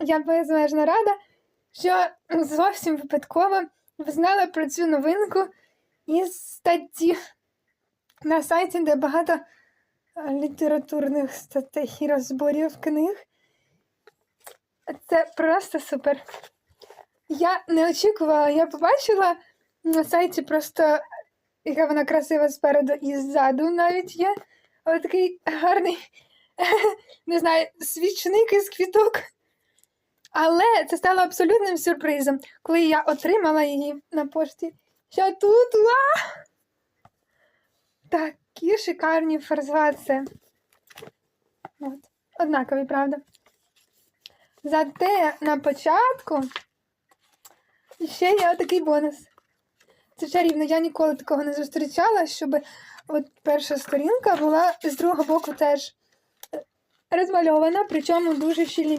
я безмежно рада, що зовсім випадково взнала про цю новинку із статті на сайті, де багато е, літературних статей і розборів книг. Це просто супер. Я не очікувала, я побачила на сайті просто, яка вона красива спереду і ззаду навіть є. Ось такий гарний, не знаю, свічник із квіток. Але це стало абсолютним сюрпризом, коли я отримала її на пошті. Що тут? Ва! Такі шикарні фарзаци. От. Однакові, правда. Зате на початку ще є отакий бонус. Це чарівно, я ніколи такого не зустрічала, щоб от перша сторінка була з другого боку теж е, розмальована, причому дуже щільні